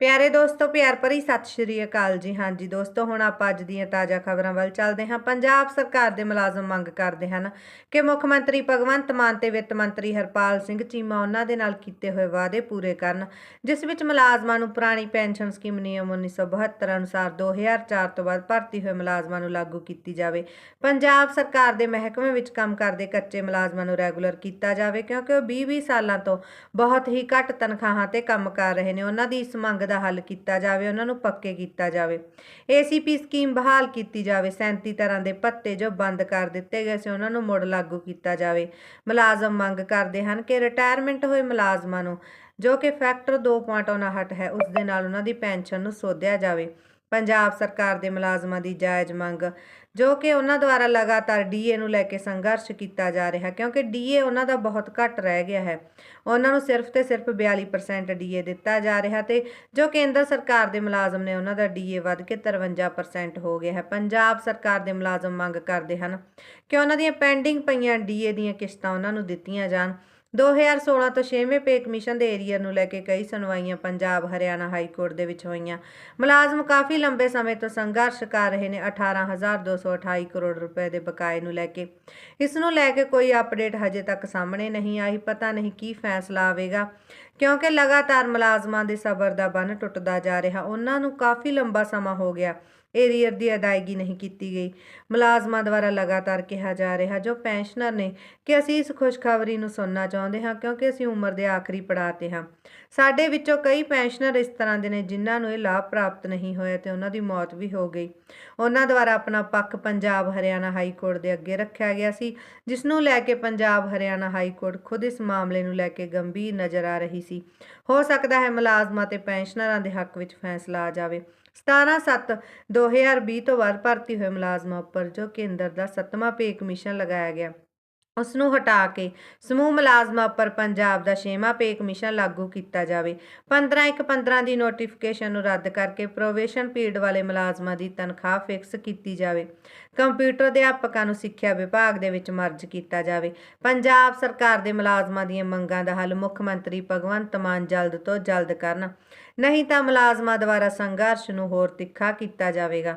ਪਿਆਰੇ ਦੋਸਤੋ, ਪਿਆਰ ਭਰੀ ਸਤਿ ਸ਼੍ਰੀ ਅਕਾਲ ਜੀ। ਹਾਂਜੀ ਦੋਸਤੋ, ਹੁਣ ਆਪਾਂ ਅੱਜ ਦੀਆਂ ਤਾਜ਼ਾ ਖਬਰਾਂ ਵੱਲ ਚੱਲਦੇ ਹਾਂ। ਪੰਜਾਬ ਸਰਕਾਰ ਦੇ ਮੁਲਾਜ਼ਮ ਮੰਗ ਕਰਦੇ ਹਨ ਕਿ ਮੁੱਖ ਮੰਤਰੀ ਭਗਵੰਤ ਮਾਨ ਤੇ ਵਿੱਤ ਮੰਤਰੀ ਹਰਪਾਲ ਸਿੰਘ ਚੀਮਾ ਉਹਨਾਂ ਦੇ ਨਾਲ ਕੀਤੇ ਹੋਏ ਵਾਅਦੇ ਪੂਰੇ ਕਰਨ, ਜਿਸ ਵਿੱਚ ਮੁਲਾਜ਼ਮਾਂ ਨੂੰ ਪੁਰਾਣੀ ਪੈਨਸ਼ਨ ਸਕੀਮ ਨਿਯਮ 1972 ਅਨੁਸਾਰ 2004 ਤੋਂ ਬਾਅਦ ਭਰਤੀ ਹੋਏ ਮੁਲਾਜ਼ਮਾਂ ਨੂੰ ਲਾਗੂ ਕੀਤੀ ਜਾਵੇ। ਪੰਜਾਬ ਸਰਕਾਰ ਦੇ ਮਹਿਕਮੇ ਵਿੱਚ ਕੰਮ ਕਰਦੇ ਕੱਚੇ ਮੁਲਾਜ਼ਮਾਂ ਨੂੰ ਰੈਗੂਲਰ ਕੀਤਾ ਜਾਵੇ, ਕਿਉਂਕਿ ਉਹ 20-20 ਸਾਲਾਂ ਤੋਂ ਬਹੁਤ ਹੀ ਘੱਟ ਤਨਖਾਹਾਂ ਤੇ ਕੰਮ ਕਰ ਰਹੇ ਨੇ। ਉਹਨਾਂ ਦੀ ਇਸ ਮੰਗ ਦਾ ਹੱਲ ਕੀਤਾ ਜਾਵੇ, ਉਹਨਾਂ ਨੂੰ ਪੱਕੇ ਕੀਤਾ ਜਾਵੇ। ਏਸੀਪੀ ਸਕੀਮ ਬਹਾਲ ਕੀਤੀ ਜਾਵੇ 37 ਤਰ੍ਹਾਂ ਦੇ ਭੱਤੇ ਜੋ ਬੰਦ ਕਰ ਦਿੱਤੇ ਗਏ ਸੀ, ਉਹਨਾਂ ਨੂੰ ਮੁੜ ਲਾਗੂ ਕੀਤਾ ਜਾਵੇ। ਮੁਲਾਜ਼ਮ ਮੰਗ ਕਰਦੇ ਹਨ ਕਿ ਰਿਟਾਇਰਮੈਂਟ ਹੋਏ ਮੁਲਾਜ਼ਮਾਂ ਨੂੰ, ਜੋ ਕਿ ਫੈਕਟਰ 2.59 ਹੈ, ਉਸ ਦੇ ਨਾਲ ਉਹਨਾਂ ਦੀ ਪੈਨਸ਼ਨ ਨੂੰ ਸੋਧਿਆ ਜਾਵੇ। ਪੰਜਾਬ ਸਰਕਾਰ ਦੇ ਮੁਲਾਜ਼ਮਾਂ ਦੀ ਜਾਇਜ਼ ਮੰਗ, ਜੋ ਕਿ ਉਹਨਾਂ ਦੁਆਰਾ ਲਗਾਤਾਰ ਡੀਏ ਨੂੰ ਲੈ ਕੇ ਸੰਘਰਸ਼ ਕੀਤਾ ਜਾ ਰਿਹਾ, ਕਿਉਂਕਿ ਡੀਏ ਉਹਨਾਂ ਦਾ ਬਹੁਤ ਘੱਟ ਰਹਿ ਗਿਆ ਹੈ। ਉਹਨਾਂ ਨੂੰ ਸਿਰਫ ਤੇ ਸਿਰਫ 42% ਡੀਏ ਦਿੱਤਾ ਜਾ ਰਿਹਾ ਤੇ ਜੋ ਕੇਂਦਰ ਸਰਕਾਰ ਦੇ ਮੁਲਾਜ਼ਮ ਨੇ ਉਹਨਾਂ ਦਾ ਡੀਏ ਵੱਧ ਕੇ 53% ਹੋ ਗਿਆ ਹੈ। ਪੰਜਾਬ ਸਰਕਾਰ ਦੇ ਮੁਲਾਜ਼ਮ ਮੰਗ ਕਰਦੇ ਹਨ ਕਿ ਉਹਨਾਂ ਦੀਆਂ ਪੈਂਡਿੰਗ ਪਈਆਂ ਡੀਏ ਦੀਆਂ ਕਿਸ਼ਤਾਂ ਉਹਨਾਂ ਨੂੰ ਦਿੱਤੀਆਂ ਜਾਣ। 2016 ਤੋਂ 6ਵੇਂ ਪੇ ਕਮਿਸ਼ਨ ਦੇ ਏਰੀਅਰ ਨੂੰ ਲੈ ਕੇ ਕਈ ਸੁਣਵਾਈਆਂ ਪੰਜਾਬ, ਹਰਿਆਣਾ ਹਾਈ ਕੋਰਟ ਦੇ ਵਿੱਚ ਹੋਈਆਂ। ਮੁਲਾਜ਼ਮ ਕਾਫੀ ਲੰਬੇ ਸਮੇਂ ਤੋਂ ਸੰਘਰਸ਼ ਕਰ ਰਹੇ ਨੇ। 18228 ਕਰੋੜ ਰੁਪਏ ਦੇ ਬਕਾਏ ਨੂੰ ਲੈ ਕੇ। ਇਸ ਨੂੰ ਲੈ ਕੇ ਕੋਈ ਅਪਡੇਟ ਹਜੇ ਤੱਕ ਸਾਹਮਣੇ ਨਹੀਂ ਆਈ। ਪਤਾ ਨਹੀਂ ਕੀ ਫੈਸਲਾ ਆਵੇਗਾ। ਕਿਉਂਕਿ ਲਗਾਤਾਰ ਮੁਲਾਜ਼ਮਾਂ ਦੇ ਸਬਰ ਦਾ ਬੰਨ ਟੁੱਟਦਾ ਜਾ ਰਿਹਾ, ਉਹਨਾਂ ਨੂੰ ਕਾਫੀ ਲੰਬਾ ਸਮਾਂ ਹੋ ਗਿਆ। ਏਰੀਅਰ ਦੀ ਅਦਾਇਗੀ ਨਹੀਂ ਕੀਤੀ ਗਈ। ਮੁਲਾਜ਼ਮਾਂ ਦੁਆਰਾ ਲਗਾਤਾਰ ਕਿਹਾ ਜਾ ਰਿਹਾ, ਜੋ ਪੈਨਸ਼ਨਰ ਨੇ, ਕਿ ਅਸੀਂ ਇਸ ਖੁਸ਼ਖਬਰੀ ਨੂੰ ਸੁਣਨਾ ਚਾਹੁੰਦੇ ਹਾਂ, ਕਿਉਂਕਿ ਅਸੀਂ ਉਮਰ ਦੇ ਆਖਰੀ ਪੜਾਅ ਤੇ ਹਾਂ। ਸਾਡੇ ਵਿੱਚੋਂ ਕਈ ਪੈਨਸ਼ਨਰ ਇਸ ਤਰ੍ਹਾਂ ਦੇ ਨੇ, ਜਿਨ੍ਹਾਂ ਨੂੰ ਇਹ ਲਾਭ ਪ੍ਰਾਪਤ ਨਹੀਂ ਹੋਇਆ ਤੇ ਉਹਨਾਂ ਦੀ ਮੌਤ ਵੀ ਹੋ ਗਈ। ਉਹਨਾਂ ਦੁਆਰਾ ਆਪਣਾ ਪੱਖ ਪੰਜਾਬ ਹਰਿਆਣਾ ਹਾਈ ਕੋਰਟ ਦੇ ਅੱਗੇ ਰੱਖਿਆ ਗਿਆ ਸੀ ਜਿਸ ਨੂੰ ਲੈ ਕੇ ਪੰਜਾਬ ਹਰਿਆਣਾ ਹਾਈ ਕੋਰਟ ਖੁਦ ਇਸ ਮਾਮਲੇ ਨੂੰ ਲੈ ਕੇ ਗੰਭੀਰ ਨਜ਼ਰ ਆ ਰਹੀ ਸੀ। ਹੋ ਸਕਦਾ ਹੈ ਮੁਲਾਜ਼ਮਾਂ ਤੇ ਪੈਨਸ਼ਨਰਾਂ ਦੇ ਹੱਕ ਵਿੱਚ ਫੈਸਲਾ ਆ ਜਾਵੇ। 17/7/2020 ਤੋਂ ਬਾਅਦ ਭਰਤੀ ਹੋਏ ਮੁਲਾਜ਼ਮਾਂ ਉੱਪਰ ਜੋ ਕੇਂਦਰ ਦਾ 7ਵਾਂ ਪੇ ਕਮਿਸ਼ਨ ਲਗਾਇਆ ਗਿਆ। ਉਸ ਨੂੰ ਹਟਾ ਕੇ ਸਮੂਹ ਮੁਲਾਜ਼ਮਾਂ ਉੱਪਰ ਪੰਜਾਬ ਦਾ ਛੇਵਾਂ ਪੇ ਕਮਿਸ਼ਨ ਲਾਗੂ ਕੀਤਾ ਜਾਵੇ। 15/1/15 ਦੀ ਨੋਟੀਫਿਕੇਸ਼ਨ ਨੂੰ ਰੱਦ ਕਰਕੇ ਪ੍ਰੋਵੇਸ਼ਨ ਪੀਰੀਅਡ ਵਾਲੇ ਮੁਲਾਜ਼ਮਾਂ ਦੀ ਤਨਖਾਹ ਫਿਕਸ ਕੀਤੀ ਜਾਵੇ। ਕੰਪਿਊਟਰ ਅਧਿਆਪਕਾਂ ਨੂੰ ਸਿੱਖਿਆ ਵਿਭਾਗ ਦੇ ਵਿੱਚ ਮਰਜ ਕੀਤਾ ਜਾਵੇ। ਪੰਜਾਬ ਸਰਕਾਰ ਦੇ ਮੁਲਾਜ਼ਮਾਂ ਦੀਆਂ ਮੰਗਾਂ ਦਾ ਹੱਲ ਮੁੱਖ ਮੰਤਰੀ ਭਗਵੰਤ ਮਾਨ ਜਲਦ ਤੋਂ ਜਲਦ ਕਰਨ। ਨਹੀਂ ਤਾਂ ਮੁਲਾਜ਼ਮਾਂ ਦੁਆਰਾ ਸੰਘਰਸ਼ ਨੂੰ ਹੋਰ ਤਿੱਖਾ ਕੀਤਾ ਜਾਵੇਗਾ।